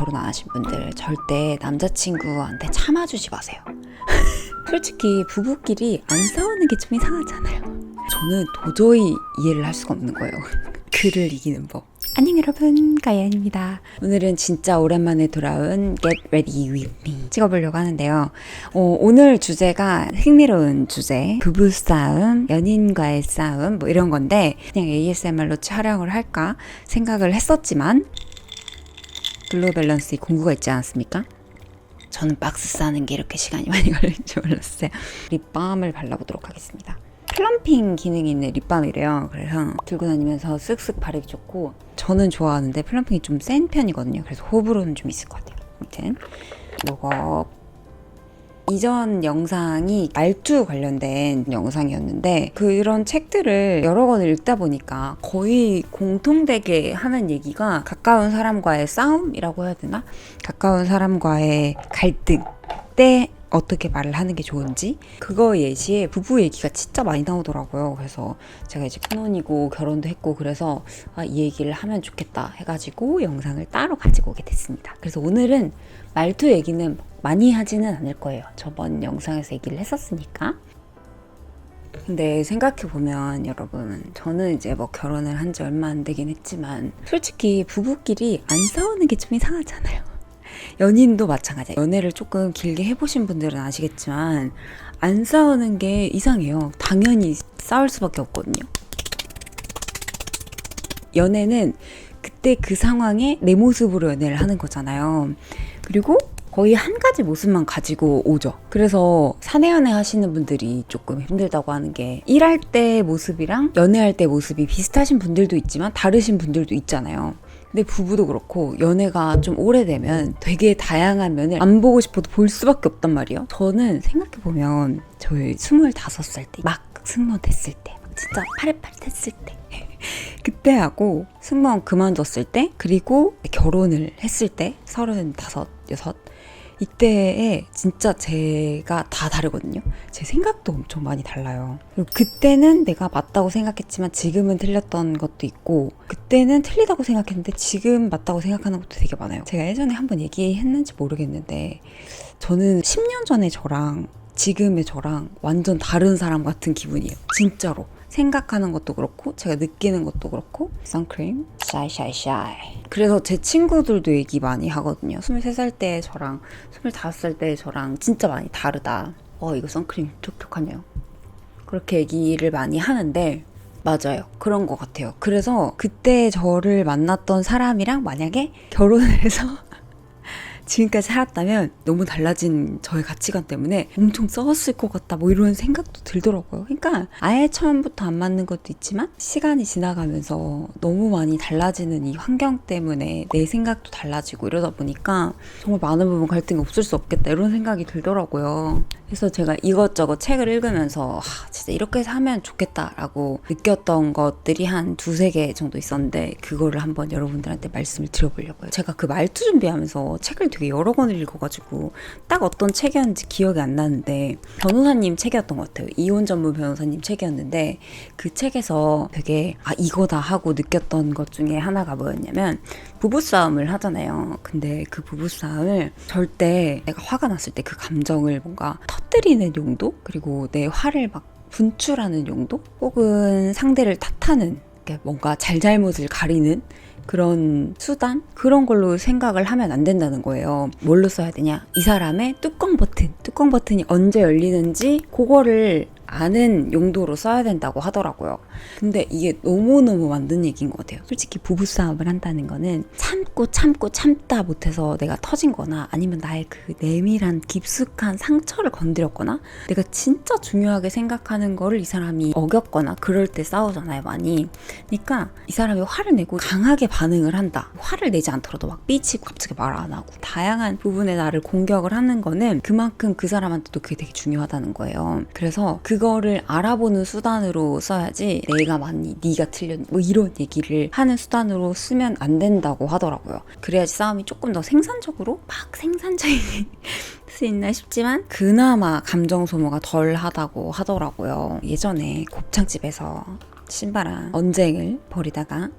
결혼 안 하신 분들 절대 남자친구한테 참아주지 마세요. 솔직히 부부끼리 안 싸우는 게 좀 이상하잖아요. 저는 도저히 이해를 할 수가 없는 거예요. 그를 이기는 법. 안녕 여러분, 가연입니다. 오늘은 진짜 오랜만에 돌아온 Get Ready With Me 찍어보려고 하는데요. 어, 오늘 주제가 흥미로운 주제, 부부 싸움, 연인과의 싸움 뭐 이런 건데 그냥 ASMR로 촬영을 할까 생각을 했었지만 글로우 밸런스 공구가 있지 않았습니까? 저는 박스 싸는 게 이렇게 시간이 많이 걸릴 줄 몰랐어요. 립밤을 발라보도록 하겠습니다. 플럼핑 기능이 있는 립밤이래요. 그래서 들고 다니면서 쓱쓱 바르기 좋고 저는 좋아하는데 플럼핑이 좀 센 편이거든요. 그래서 호불호는 좀 있을 것 같아요. 아무튼 요거 이전 영상이 말투 관련된 영상이었는데 그런 책들을 여러 권을 읽다 보니까 거의 공통되게 하는 얘기가 가까운 사람과의 싸움이라고 해야 되나? 가까운 사람과의 갈등 때 어떻게 말을 하는 게 좋은지 그거 예시에 부부 얘기가 진짜 많이 나오더라고요. 그래서 제가 이제 큰혼이고 결혼도 했고 그래서 아, 이 얘기를 하면 좋겠다 해가지고 영상을 따로 가지고 오게 됐습니다. 그래서 오늘은 말투 얘기는 많이 하지는 않을 거예요. 저번 영상에서 얘기를 했었으니까. 근데 생각해보면 여러분 저는 이제 뭐 결혼을 한 지 얼마 안 되긴 했지만 솔직히 부부끼리 안 싸우는 게 좀 이상하잖아요. 연인도 마찬가지예요. 연애를 조금 길게 해보신 분들은 아시겠지만 안 싸우는 게 이상해요. 당연히 싸울 수밖에 없거든요. 연애는 그때 그 상황에 내 모습으로 연애를 하는 거잖아요. 그리고 거의 한 가지 모습만 가지고 오죠. 그래서 사내 연애 하시는 분들이 조금 힘들다고 하는 게 일할 때 모습이랑 연애할 때 모습이 비슷하신 분들도 있지만 다르신 분들도 있잖아요. 근데 부부도 그렇고 연애가 좀 오래되면 되게 다양한 면을 안 보고 싶어도 볼 수밖에 없단 말이에요. 저는 생각해보면 저희 25살 때 막 승무원 됐을 때 진짜 파릇파릇했을 때 그때 하고 승무원 그만뒀을 때 그리고 결혼을 했을 때 서른다섯 이때에 진짜 제가 다 다르거든요. 제 생각도 엄청 많이 달라요. 그리고 그때는 내가 맞다고 생각했지만 지금은 틀렸던 것도 있고 그때는 틀리다고 생각했는데 지금 맞다고 생각하는 것도 되게 많아요. 제가 예전에 한번 얘기했는지 모르겠는데 저는 10년 전에 저랑 지금의 저랑 완전 다른 사람 같은 기분이에요. 진짜로. 생각하는 것도 그렇고 제가 느끼는 것도 그렇고 선크림 샤이샤이샤이 그래서 제 친구들도 얘기 많이 하거든요 23살 때 저랑 25살 때 저랑 진짜 많이 다르다 어 이거 선크림 촉촉하네요 그렇게 얘기를 많이 하는데 맞아요. 그런 것 같아요. 그래서 그때 저를 만났던 사람이랑 만약에 결혼을 해서 지금까지 살았다면 너무 달라진 저의 가치관 때문에 엄청 썩었을 것 같다 뭐 이런 생각도 들더라고요. 그러니까 아예 처음부터 안 맞는 것도 있지만 시간이 지나가면서 너무 많이 달라지는 이 환경 때문에 내 생각도 달라지고 이러다 보니까 정말 많은 부분 갈등이 없을 수 없겠다 이런 생각이 들더라고요. 그래서 제가 이것저것 책을 읽으면서 하, 진짜 이렇게 하면 좋겠다라고 느꼈던 것들이 한 두세 개 정도 있었는데 그거를 한번 여러분들한테 말씀을 드려보려고요. 제가 그 말투 준비하면서 책을 되게 여러 권을 읽어가지고 딱 어떤 책이었는지 기억이 안 나는데 변호사님 책이었던 것 같아요. 이혼 전문 변호사님 책이었는데 그 책에서 되게 아 이거다 하고 느꼈던 것 중에 하나가 뭐였냐면 부부싸움을 하잖아요. 근데 그 부부싸움을 절대 내가 화가 났을 때 그 감정을 뭔가 터 뜨리는 용도 그리고 내 화를 막 분출하는 용도 혹은 상대를 탓하는 뭔가 잘잘못을 가리는 그런 수단 그런 걸로 생각을 하면 안 된다는 거예요. 뭘로 써야 되냐? 이 사람의 뚜껑 버튼, 뚜껑 버튼이 언제 열리는지 그거를 아는 용도로 써야 된다고 하더라고요. 근데 이게 너무너무 맞는 얘기인 것 같아요. 솔직히 부부싸움을 한다는 거는 참고 참고 참다 못해서 내가 터진 거나 아니면 나의 그 내밀한 깊숙한 상처를 건드렸거나 내가 진짜 중요하게 생각하는 거를 이 사람이 어겼거나 그럴 때 싸우잖아요, 많이. 그러니까 이 사람이 화를 내고 강하게 반응을 한다. 화를 내지 않더라도 막 삐치고 갑자기 말 안 하고 다양한 부분에 나를 공격을 하는 거는 그만큼 그 사람한테도 그게 되게 중요하다는 거예요. 그래서 그거를 알아보는 수단으로 써야지 내가 맞니, 네가 틀렸니 뭐 이런 얘기를 하는 수단으로 쓰면 안 된다고 하더라고요. 그래야지 싸움이 조금 더 생산적으로 막 생산적인 수 있나 싶지만 그나마 감정 소모가 덜 하다고 하더라고요. 예전에 곱창집에서 신바랑 언쟁을 벌이다가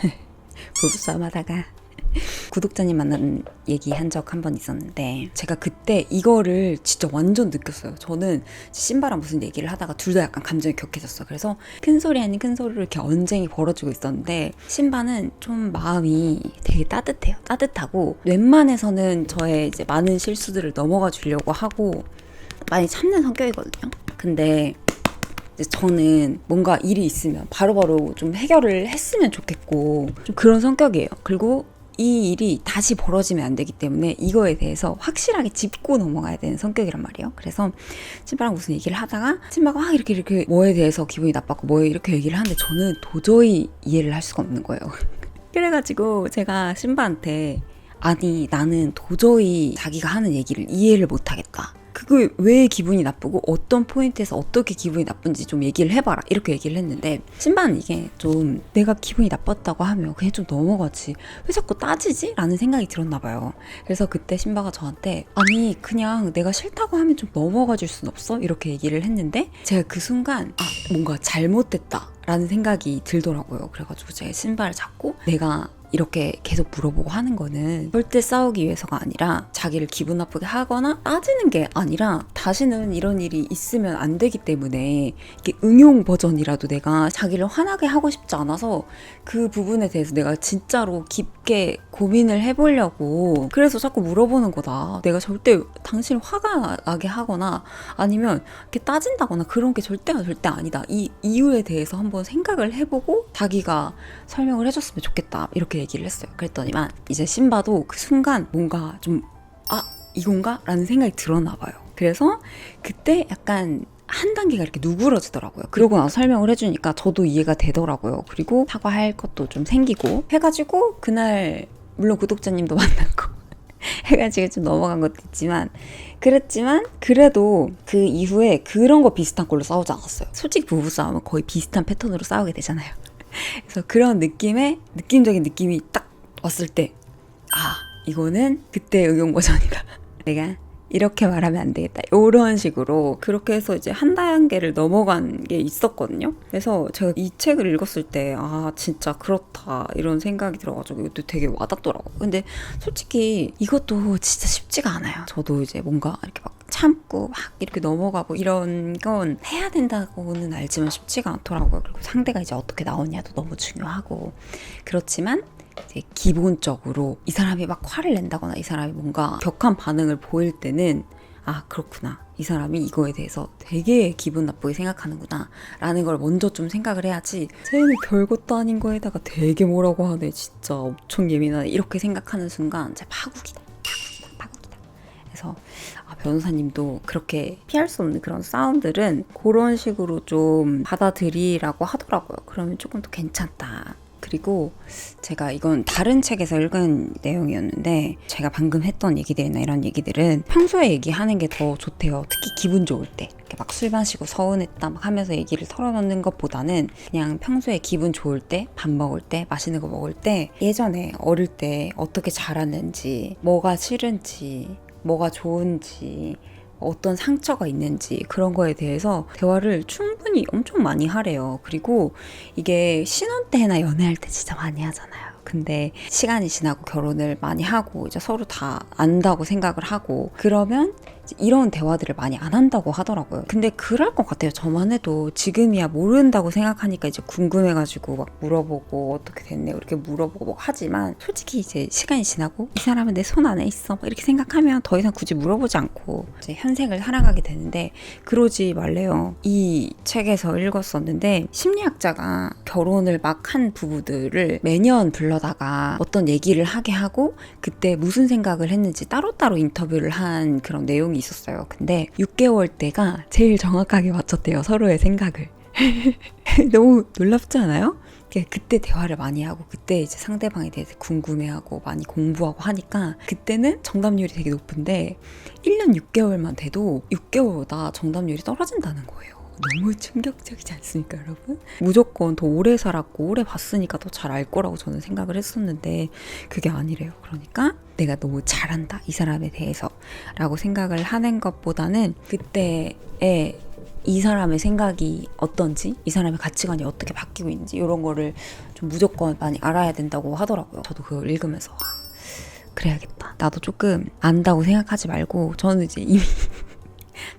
부부싸움 하다가 구독자님 만난 얘기 한 적 한 번 있었는데 제가 그때 이거를 진짜 완전 느꼈어요. 저는 신바랑 무슨 얘기를 하다가 둘 다 약간 감정이 격해졌어. 그래서 큰 소리 아닌 큰 소리로 이렇게 언쟁이 벌어지고 있었는데 신바는 좀 마음이 되게 따뜻해요. 따뜻하고 웬만해서는 저의 이제 많은 실수들을 넘어가 주려고 하고 많이 참는 성격이거든요. 근데 저는 뭔가 일이 있으면 바로바로 좀 해결을 했으면 좋겠고 좀 그런 성격이에요. 그리고 이 일이 다시 벌어지면 안 되기 때문에 이거에 대해서 확실하게 짚고 넘어가야 되는 성격이란 말이에요. 그래서 신바랑 무슨 얘기를 하다가 신바가 막 이렇게 이렇게 뭐에 대해서 기분이 나빴고 뭐에 이렇게 얘기를 하는데 저는 도저히 이해를 할 수가 없는 거예요. 그래가지고 제가 신바한테 아니 나는 도저히 자기가 하는 얘기를 이해를 못하겠다. 그게 왜 기분이 나쁘고 어떤 포인트에서 어떻게 기분이 나쁜지 좀 얘기를 해봐라. 이렇게 얘기를 했는데 신바는 이게 좀 내가 기분이 나빴다고 하면 그냥 좀 넘어가지. 왜 자꾸 따지지? 라는 생각이 들었나 봐요. 그래서 그때 신바가 저한테 아니 그냥 내가 싫다고 하면 좀 넘어가 줄 순 없어? 이렇게 얘기를 했는데 제가 그 순간 아 뭔가 잘못됐다. 라는 생각이 들더라고요. 그래가지고 제가 신바를 잡고 내가 이렇게 계속 물어보고 하는 거는 절대 싸우기 위해서가 아니라 자기를 기분 나쁘게 하거나 따지는 게 아니라 다시는 이런 일이 있으면 안 되기 때문에 이게 응용 버전이라도 내가 자기를 화나게 하고 싶지 않아서 그 부분에 대해서 내가 진짜로 깊게 고민을 해보려고 그래서 자꾸 물어보는 거다. 내가 절대 당신을 화가 나게 하거나 아니면 이렇게 따진다거나 그런 게 절대 절대 아니다. 이 이유에 대해서 한번 생각을 해보고 자기가 설명을 해줬으면 좋겠다. 이렇게 얘기를 했어요. 그랬더니만 이제 신바도 그 순간 뭔가 좀 아 이건가? 라는 생각이 들었나 봐요. 그래서 그때 약간 한 단계가 이렇게 누그러지더라고요. 그러고 나서 설명을 해주니까 저도 이해가 되더라고요. 그리고 사과할 것도 좀 생기고 해가지고 그날 물론 구독자님도 만났고 해가지고 좀 넘어간 것도 있지만 그랬지만 그래도 그 이후에 그런 거 비슷한 걸로 싸우지 않았어요. 솔직히 부부 싸움은 거의 비슷한 패턴으로 싸우게 되잖아요. 그래서 그런 느낌의 느낌적인 느낌이 딱 왔을 때 아 이거는 그때 응용 버전이다. 내가 이렇게 말하면 안 되겠다. 이런 식으로 그렇게 해서 이제 한 단계를 넘어간 게 있었거든요. 그래서 제가 이 책을 읽었을 때 아 진짜 그렇다 이런 생각이 들어가지고 이것도 되게 와닿더라고요. 근데 솔직히 이것도 진짜 쉽지가 않아요. 저도 이제 뭔가 이렇게 막 참고 막 이렇게 넘어가고 이런 건 해야 된다고는 알지만 쉽지가 않더라고요. 그리고 상대가 이제 어떻게 나오냐도 너무 중요하고. 그렇지만 이제 기본적으로 이 사람이 막 화를 낸다거나 이 사람이 뭔가 격한 반응을 보일 때는 아 그렇구나. 이 사람이 이거에 대해서 되게 기분 나쁘게 생각하는구나 라는 걸 먼저 좀 생각을 해야지 쟤는 별것도 아닌 거에다가 되게 뭐라고 하네. 진짜 엄청 예민하네. 이렇게 생각하는 순간 진짜 파국이다. 파국이다. 파국이다. 그래서 아, 변호사님도 그렇게 피할 수 없는 그런 싸움들은 그런 식으로 좀 받아들이라고 하더라고요 그러면 조금 더 괜찮다 그리고 제가 이건 다른 책에서 읽은 내용이었는데 제가 방금 했던 얘기들이나 이런 얘기들은 평소에 얘기하는 게 더 좋대요. 특히 기분 좋을 때. 이렇게 막술 마시고 서운했다 막 하면서 얘기를 털어놓는 것보다는 그냥 평소에 기분 좋을 때, 밥 먹을 때, 맛있는 거 먹을 때 예전에 어릴 때 어떻게 자랐는지, 뭐가 싫은지, 뭐가 좋은지 어떤 상처가 있는지 그런 거에 대해서 대화를 충분히 엄청 많이 하래요. 그리고 이게 신혼 때나 연애할 때 진짜 많이 하잖아요. 근데 시간이 지나고 결혼을 많이 하고 이제 서로 다 안다고 생각을 하고 그러면 이런 대화들을 많이 안 한다고 하더라고요. 근데 그럴 것 같아요. 저만 해도 지금이야 모른다고 생각하니까 이제 궁금해가지고 막 물어보고 어떻게 됐네 이렇게 물어보고 막 하지만 솔직히 이제 시간이 지나고 이 사람은 내 손 안에 있어 막 이렇게 생각하면 더 이상 굳이 물어보지 않고 이제 현생을 살아가게 되는데 그러지 말래요. 이 책에서 읽었었는데 심리학자가 결혼을 막 한 부부들을 매년 불러다가 어떤 얘기를 하게 하고 그때 무슨 생각을 했는지 따로따로 인터뷰를 한 그런 내용이 있었어요. 근데 6개월 때가 제일 정확하게 맞췄대요. 서로의 생각을. 너무 놀랍지 않아요? 그때 대화를 많이 하고 그때 이제 상대방에 대해서 궁금해하고 많이 공부하고 하니까 그때는 정답률이 되게 높은데 1년 6개월만 돼도 6개월보다 정답률이 떨어진다는 거예요. 너무 충격적이지 않습니까, 여러분? 무조건 더 오래 살았고 오래 봤으니까 더 잘 알 거라고 저는 생각을 했었는데 그게 아니래요. 그러니까 내가 너무 잘한다 이 사람에 대해서라고 생각을 하는 것보다는 그때의 이 사람의 생각이 어떤지, 이 사람의 가치관이 어떻게 바뀌고 있는지 이런 거를 좀 무조건 많이 알아야 된다고 하더라고요. 저도 그걸 읽으면서 와, 그래야겠다. 나도 조금 안다고 생각하지 말고 저는 이제 이미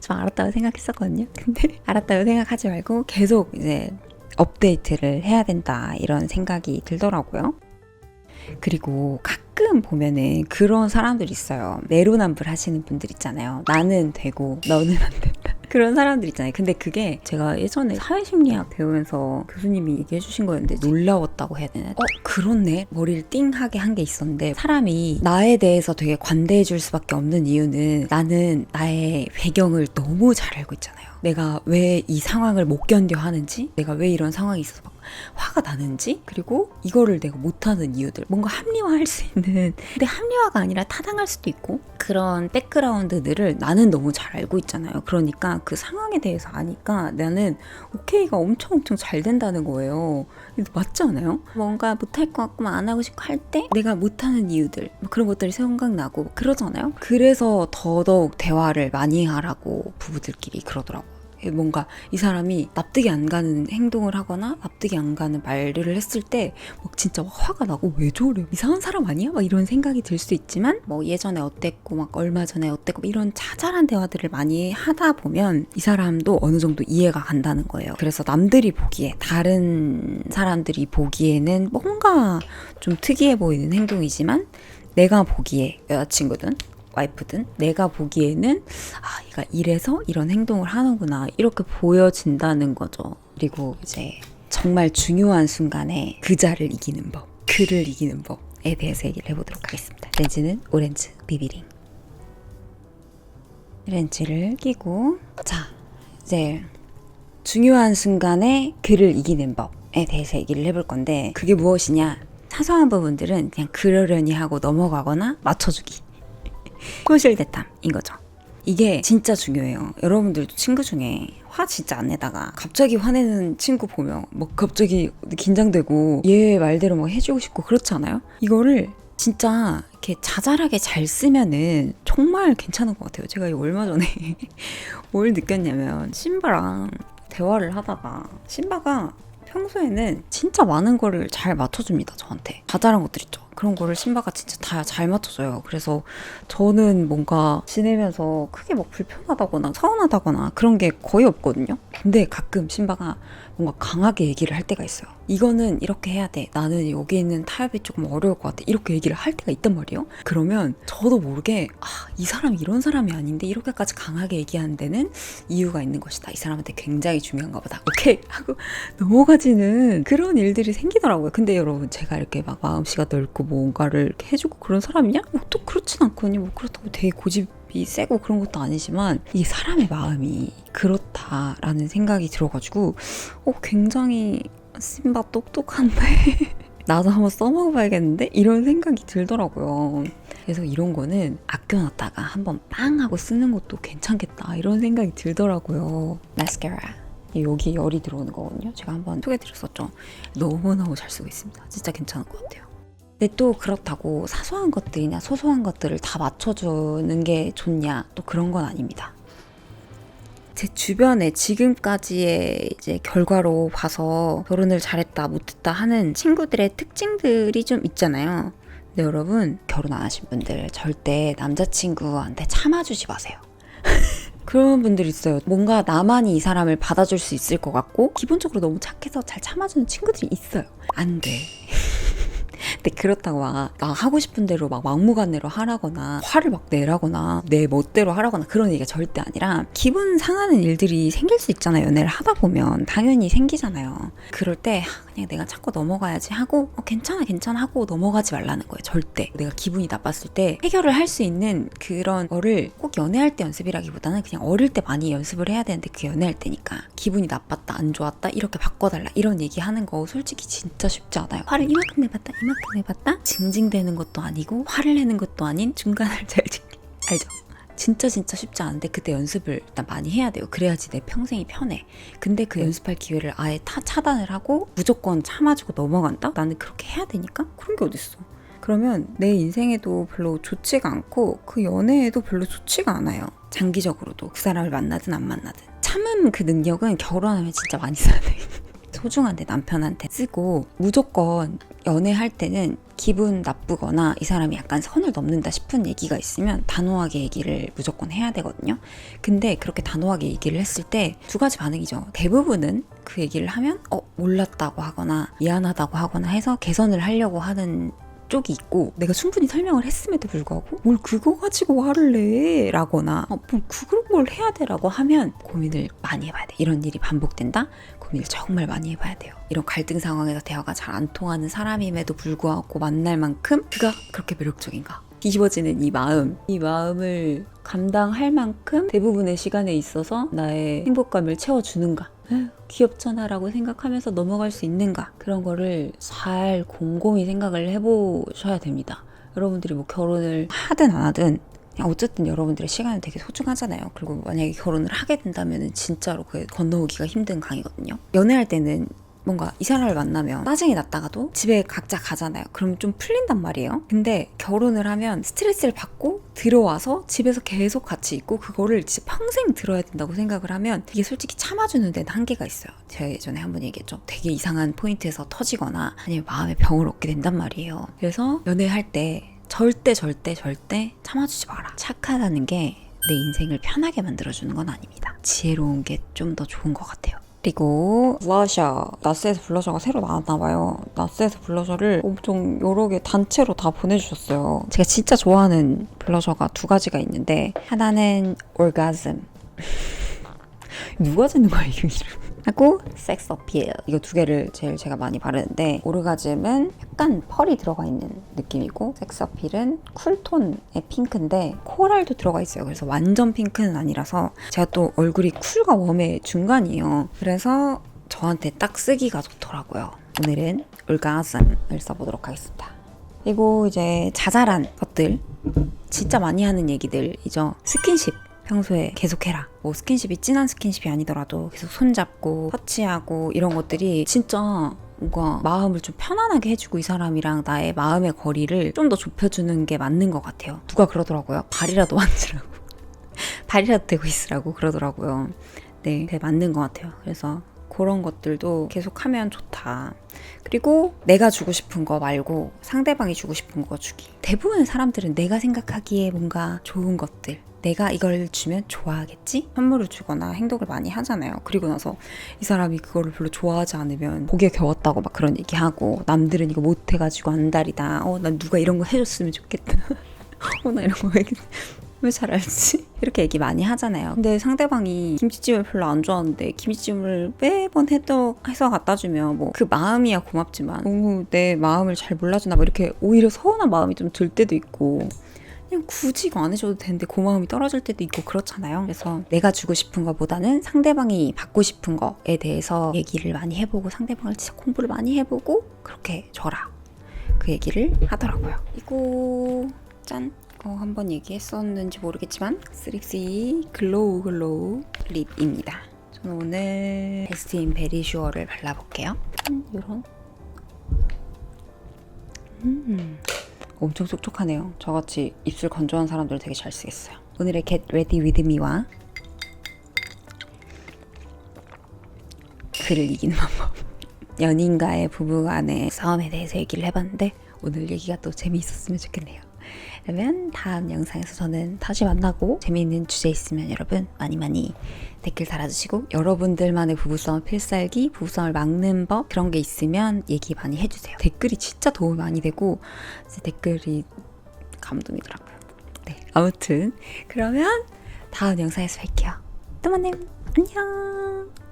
좀 알았다고 생각했었거든요. 근데 알았다고 생각하지 말고 계속 이제 업데이트를 해야 된다 이런 생각이 들더라고요. 그리고 가끔 보면은 그런 사람들 있어요. 내로남불 하시는 분들 있잖아요. 나는 되고 너는 안 된다. 그런 사람들 있잖아요. 근데 그게 제가 예전에 사회심리학 배우면서 교수님이 얘기해 주신 거였는데 놀라웠다고 해야 되나? 어, 그렇네. 머리를 띵하게 한 게 있었는데 사람이 나에 대해서 되게 관대해 줄 수밖에 없는 이유는 나는 나의 배경을 너무 잘 알고 있잖아요. 내가 왜 이 상황을 못 견뎌 하는지, 내가 왜 이런 상황이 있어서 막 화가 나는지, 그리고 이거를 내가 못하는 이유들, 뭔가 합리화할 수 있는, 근데 합리화가 아니라 타당할 수도 있고, 그런 백그라운드들을 나는 너무 잘 알고 있잖아요. 그러니까 그 상황에 대해서 아니까 나는 오케이가 엄청 엄청 잘 된다는 거예요. 맞지 않아요? 뭔가 못할 것 같고 안 하고 싶고 할 때 내가 못하는 이유들 뭐 그런 것들이 생각나고 그러잖아요. 그래서 더더욱 대화를 많이 하라고 부부들끼리 그러더라고요. 뭔가 이 사람이 납득이 안 가는 행동을 하거나 납득이 안 가는 말을 했을 때 막 진짜 막 화가 나고 왜 저래 이상한 사람 아니야? 막 이런 생각이 들 수 있지만 뭐 예전에 어땠고 막 얼마 전에 어땠고 이런 자잘한 대화들을 많이 하다 보면 이 사람도 어느 정도 이해가 간다는 거예요. 그래서 남들이 보기에 다른 사람들이 보기에는 뭔가 좀 특이해 보이는 행동이지만 내가 보기에 여자친구든 와이프든 내가 보기에는 아, 얘가 이래서 이런 행동을 하는구나 이렇게 보여진다는 거죠. 그리고 이제 정말 중요한 순간에 그자를 이기는 법, 그를 이기는 법에 대해서 얘기를 해보도록 하겠습니다. 렌즈는 오렌지 비비링. 렌즈를 끼고 자 이제 중요한 순간에 그를 이기는 법에 대해서 얘기를 해볼 건데 그게 무엇이냐? 사소한 부분들은 그냥 그러려니 하고 넘어가거나 맞춰주기. 꼬실대탐인 거죠. 이게 진짜 중요해요. 여러분들도 친구 중에 화 진짜 안 내다가 갑자기 화내는 친구 보면 뭐 갑자기 긴장되고 얘 말대로 뭐 해주고 싶고 그렇지 않아요? 이거를 진짜 이렇게 자잘하게 잘 쓰면은 정말 괜찮은 것 같아요. 제가 얼마 전에 뭘 느꼈냐면 신바랑 대화를 하다가 신바가 평소에는 진짜 많은 거를 잘 맞춰줍니다 저한테. 자잘한 것들 있죠. 그런 거를 신바가 진짜 다 잘 맞춰줘요. 그래서 저는 뭔가 지내면서 크게 막 불편하다거나 서운하다거나 그런 게 거의 없거든요. 근데 가끔 신바가 뭔가 강하게 얘기를 할 때가 있어요. 이거는 이렇게 해야 돼. 나는 여기 있는 타협이 조금 어려울 것 같아. 이렇게 얘기를 할 때가 있단 말이에요. 그러면 저도 모르게 아 이 사람이 이런 사람이 아닌데 이렇게까지 강하게 얘기하는 데는 이유가 있는 것이다. 이 사람한테 굉장히 중요한가 보다. 오케이? 하고 넘어가지는 그런 일들이 생기더라고요. 근데 여러분 제가 이렇게 막 마음씨가 넓고 뭔가를 이렇게 해주고 그런 사람이냐? 뭐또 그렇진 않거든요. 뭐 그렇다고 되게 고집 이 세고 그런 것도 아니지만 이게 사람의 마음이 그렇다라는 생각이 들어가지고 어 굉장히 심바 똑똑한데 나도 한번 써먹어봐야겠는데 이런 생각이 들더라고요. 그래서 이런 거는 아껴놨다가 한번 빵 하고 쓰는 것도 괜찮겠다 이런 생각이 들더라고요. 마스카라. 여기 열이 들어오는 거거든요. 제가 한번 소개드렸었죠. 너무너무 잘 쓰고 있습니다. 진짜 괜찮은 것 같아요. 근데 또 그렇다고 사소한 것들이나 소소한 것들을 다 맞춰주는 게 좋냐 또 그런 건 아닙니다. 제 주변에 지금까지의 이제 결과로 봐서 결혼을 잘했다 못했다 하는 친구들의 특징들이 좀 있잖아요. 근데 여러분 결혼 안 하신 분들 절대 남자친구한테 참아주지 마세요. 그런 분들 있어요. 뭔가 나만이 이 사람을 받아줄 수 있을 것 같고 기본적으로 너무 착해서 잘 참아주는 친구들이 있어요. 안 돼. 근데 그렇다고 막, 나 하고 싶은 대로 막 막무가내로 하라거나 화를 막 내라거나 내 멋대로 하라거나 그런 얘기가 절대 아니라 기분 상하는 일들이 생길 수 있잖아요. 연애를 하다 보면 당연히 생기잖아요. 그럴 때 하, 그냥 내가 찾고 넘어가야지 하고 어, 괜찮아 괜찮아 하고 넘어가지 말라는 거예요. 절대. 내가 기분이 나빴을 때 해결을 할 수 있는 그런 거를 꼭 연애할 때 연습이라기보다는 그냥 어릴 때 많이 연습을 해야 되는데 그 연애할 때니까 기분이 나빴다 안 좋았다 이렇게 바꿔달라 이런 얘기하는 거 솔직히 진짜 쉽지 않아요. 화를 이만큼 내봤다 이만큼 내봤다 징징대는 것도 아니고 화를 내는 것도 아닌 중간을 잘 지키 알죠? 진짜 진짜 쉽지 않은데 그때 연습을 일단 많이 해야 돼요. 그래야지 내 평생이 편해. 근데 그 연습할 기회를 아예 타 차단을 하고 무조건 참아주고 넘어간다? 나는 그렇게 해야 되니까? 그런 게 어딨어. 그러면 내 인생에도 별로 좋지가 않고 그 연애에도 별로 좋지가 않아요. 장기적으로도 그 사람을 만나든 안 만나든. 참음 그 능력은 결혼하면 진짜 많이 써야 돼. 소중한데 남편한테 쓰고 무조건 연애할 때는 기분 나쁘거나 이 사람이 약간 선을 넘는다 싶은 얘기가 있으면 단호하게 얘기를 무조건 해야 되거든요. 근데 그렇게 단호하게 얘기를 했을 때 두 가지 반응이죠. 대부분은 그 얘기를 하면 어 몰랐다고 하거나 미안하다고 하거나 해서 개선을 하려고 하는 쪽이 있고 내가 충분히 설명을 했음에도 불구하고 뭘 그거 가지고 화를 내? 라거나 어, 뭘 그런 걸 해야 돼? 라고 하면 고민을 많이 해봐야 돼. 이런 일이 반복된다? 고민을 정말 많이 해봐야 돼요. 이런 갈등 상황에서 대화가 잘 안 통하는 사람임에도 불구하고 만날 만큼 그가 그렇게 매력적인가 뒤집어지는 이 마음 이 마음을 감당할 만큼 대부분의 시간에 있어서 나의 행복감을 채워주는가 에휴, 귀엽잖아 라고 생각하면서 넘어갈 수 있는가 그런 거를 잘 곰곰이 생각을 해보셔야 됩니다. 여러분들이 뭐 결혼을 하든 안 하든 어쨌든 여러분들의 시간은 되게 소중하잖아요. 그리고 만약에 결혼을 하게 된다면 진짜로 그게 건너오기가 힘든 강이거든요. 연애할 때는 뭔가 이 사람을 만나면 짜증이 났다가도 집에 각자 가잖아요. 그럼 좀 풀린단 말이에요. 근데 결혼을 하면 스트레스를 받고 들어와서 집에서 계속 같이 있고 그거를 진짜 평생 들어야 된다고 생각을 하면 이게 솔직히 참아주는 데는 한계가 있어요. 제가 예전에 한 번 얘기했죠. 되게 이상한 포인트에서 터지거나 아니면 마음의 병을 얻게 된단 말이에요. 그래서 연애할 때 절대 절대 절대 참아주지 마라. 착하다는 게 내 인생을 편하게 만들어주는 건 아닙니다. 지혜로운 게 좀 더 좋은 것 같아요. 그리고 블러셔 나스에서 블러셔가 새로 나왔나 봐요. 나스에서 블러셔를 엄청 여러 개 단체로 다 보내주셨어요. 제가 진짜 좋아하는 블러셔가 두 가지가 있는데 하나는 orgasm 누가 짓는 거야 이거 이름? 하고 섹스 어필. 이거 두 개를 제일 제가 많이 바르는데 오르가즘은 약간 펄이 들어가 있는 느낌이고 섹스 어필은 쿨톤의 핑크인데 코랄도 들어가 있어요. 그래서 완전 핑크는 아니라서 제가 또 얼굴이 쿨과 웜의 중간이에요. 그래서 저한테 딱 쓰기가 좋더라고요. 오늘은 올가즘을 써보도록 하겠습니다. 그리고 이제 자잘한 것들 진짜 많이 하는 얘기들이죠. 스킨십 평소에 계속해라. 뭐 스킨십이 진한 스킨십이 아니더라도 계속 손잡고 터치하고 이런 것들이 진짜 뭔가 마음을 좀 편안하게 해주고 이 사람이랑 나의 마음의 거리를 좀 더 좁혀주는 게 맞는 것 같아요. 누가 그러더라고요. 발이라도 만지라고. 발이라도 대고 있으라고 그러더라고요. 네, 그게 맞는 것 같아요. 그래서 그런 것들도 계속 하면 좋다. 그리고 내가 주고 싶은 거 말고 상대방이 주고 싶은 거 주기. 대부분의 사람들은 내가 생각하기에 뭔가 좋은 것들, 내가 이걸 주면 좋아하겠지? 선물을 주거나 행동을 많이 하잖아요. 그리고 나서 이 사람이 그거를 별로 좋아하지 않으면 보기에 겨웠다고 막 그런 얘기하고 남들은 이거 못해가지고 안달이다. 어, 난 누가 이런 거 해줬으면 좋겠다. 어, 나 이런 거 왜, 왜잘 알지? 이렇게 얘기 많이 하잖아요. 근데 상대방이 김치찜을 별로 안 좋아하는데 김치찜을 매번 해도 해서 갖다 주면 뭐 그 마음이야 고맙지만 너무 내 마음을 잘 몰라주나 뭐 이렇게 오히려 서운한 마음이 좀 들 때도 있고 그냥 굳이 이거 안 해줘도 되는데 고마움이 떨어질 때도 있고 그렇잖아요. 그래서 내가 주고 싶은 것보다는 상대방이 받고 싶은 거에 대해서 얘기를 많이 해보고 상대방을 진짜 공부를 많이 해보고 그렇게 줘라. 그 얘기를 하더라고요. 이거 짠. 어, 한번 얘기했었는지 모르겠지만 스릭시 글로우 글로우 립입니다. 저는 오늘 베스트인 베리슈어를 발라볼게요. 음, 이런 음. 엄청 촉촉하네요. 저같이 입술 건조한 사람들 되게 잘 쓰겠어요. 오늘의 Get Ready With Me와 그를 이기는 방법. 연인과의 부부간의 싸움에 대해서 얘기를 해봤는데 오늘 얘기가 또 재미있었으면 좋겠네요. 그러면 다음 영상에서 저는 다시 만나고 재미있는 주제 있으면 여러분 많이 많이 댓글 달아주시고 여러분들만의 부부싸움 필살기, 부부싸움을 막는 법 그런 게 있으면 얘기 많이 해주세요. 댓글이 진짜 도움이 많이 되고 댓글이 감동이더라고요. 네, 아무튼 그러면 다음 영상에서 뵐게요. 또 만나요. 안녕.